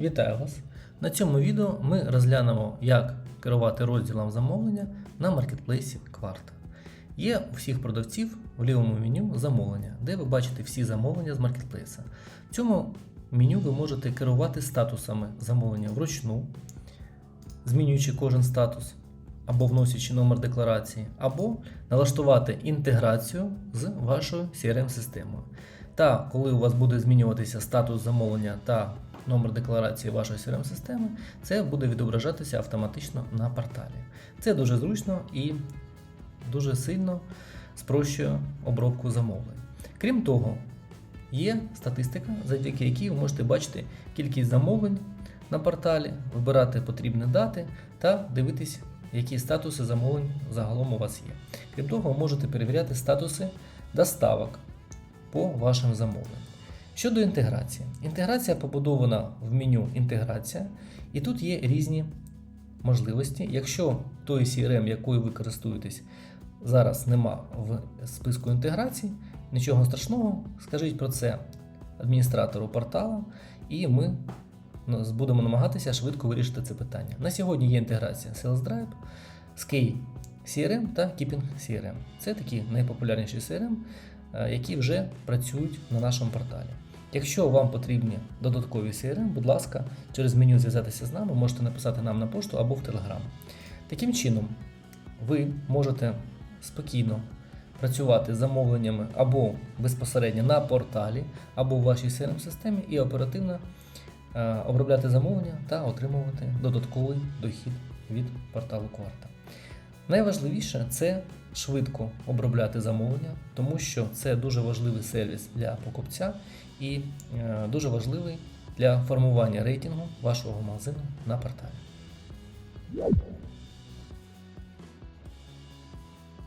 Вітаю вас! На цьому відео ми розглянемо, як керувати розділом замовлення на маркетплейсі Кварта. Є у всіх продавців в лівому меню замовлення, де ви бачите всі замовлення з маркетплейса. В цьому меню ви можете керувати статусами замовлення вручну, змінюючи кожен статус, або вносячи номер декларації, або налаштувати інтеграцію з вашою CRM-системою. Та коли у вас буде змінюватися статус замовлення та номер декларації вашої CRM-системи, це буде відображатися автоматично на порталі. Це дуже зручно і дуже сильно спрощує обробку замовлень. Крім того, є статистика, завдяки якій ви можете бачити кількість замовлень на порталі, вибирати потрібні дати та дивитись, які статуси замовлень загалом у вас є. Крім того, ви можете перевіряти статуси доставок по вашим замовленням. Щодо інтеграції. Інтеграція побудована в меню інтеграція, і тут є різні можливості. Якщо той CRM, якою ви користуєтесь, зараз нема в списку інтеграцій, нічого страшного, скажіть про це адміністратору порталу, і ми будемо намагатися швидко вирішити це питання. На сьогодні є інтеграція Sales Drive, Skay CRM та Keeping CRM. Це такі найпопулярніші CRM, е, які вже працюють на нашому порталі. Якщо вам потрібні додаткові CRM, будь ласка, через меню зв'язатися з нами, можете написати нам на пошту або в Telegram. Таким чином, ви можете спокійно працювати з замовленнями або безпосередньо на порталі, або в вашій CRM-системі і оперативно обробляти замовлення та отримувати додатковий дохід від порталу Кварта. Найважливіше це швидко обробляти замовлення, тому що це дуже важливий сервіс для покупця і е, дуже важливий для формування рейтингу вашого магазину на порталі.